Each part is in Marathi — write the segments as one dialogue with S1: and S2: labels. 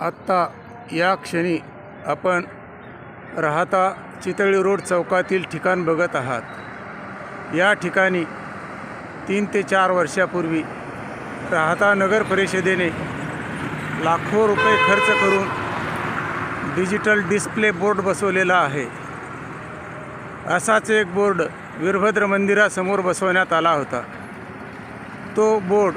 S1: आत्ता या क्षणी आपण राहता चितळी रोड चौकातील ठिकाण बघत आहात. या ठिकाणी तीन ते चार वर्षापूर्वी राहता नगर परिषदेने लाखो रुपये खर्च करून डिजिटल डिस्प्ले बोर्ड बसवलेला आहे. असाच एक बोर्ड वीरभद्र मंदिरासमोर बसवण्यात आला होता. तो बोर्ड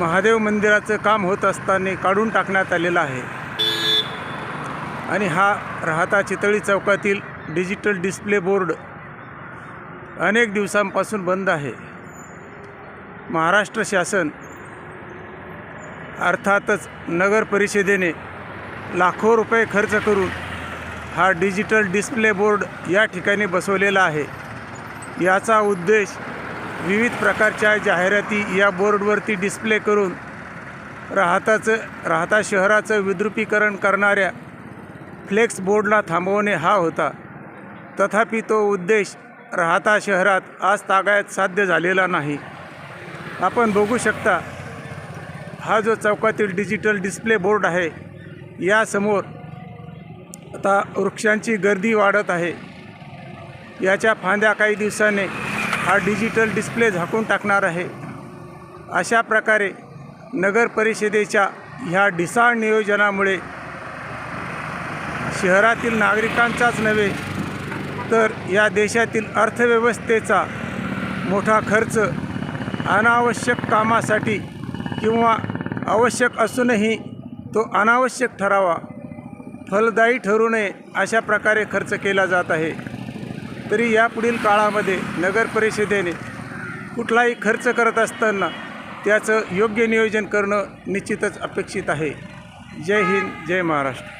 S1: महादेव मंदिराचं काम होत असताना काढून टाकण्यात आलेलं आहे. आणि हा राहता चितळी चौकातील डिजिटल डिस्प्ले बोर्ड अनेक दिवसांपासून बंद आहे. महाराष्ट्र शासन अर्थातच नगर परिषदेने लाखो रुपये खर्च करून हा डिजिटल डिस्प्ले बोर्ड या ठिकाणी बसवलेला आहे. याचा उद्देश विविध प्रकारच्या जाहिराती या बोर्डवरती डिस्प्ले करून राहताचं राहता शहराचं विद्रुपीकरण करणाऱ्या फ्लेक्स बोर्डला थांबवणे हा होता. तथापि तो उद्देश राहता शहरात आज तागायत साध्य झालेला नाही. आपण बघू शकता हा जो चौकातील डिजिटल डिस्प्ले बोर्ड आहे यासमोर आता वृक्षांची गर्दी वाढत आहे. याच्या फांद्या काही दिवसाने हा डिजिटल डिस्प्ले झाकून टाकणार आहे. अशा प्रकारे नगर परिषदेच्या ह्या ढिसाळ नियोजनामुळे शहरातील नागरिकांचाच नव्हे तर या देशातील अर्थव्यवस्थेचा मोठा खर्च अनावश्यक कामासाठी किंवा आवश्यक असूनही तो अनावश्यक ठरावा फलदायी ठरू नये अशा प्रकारे खर्च केला जात आहे. तरी यापुढील काळामध्ये नगर परिषदेने कुठलाही खर्च करत असताना त्याचं योग्य नियोजन करणं निश्चितच अपेक्षित आहे. जय हिंद जय महाराष्ट्र.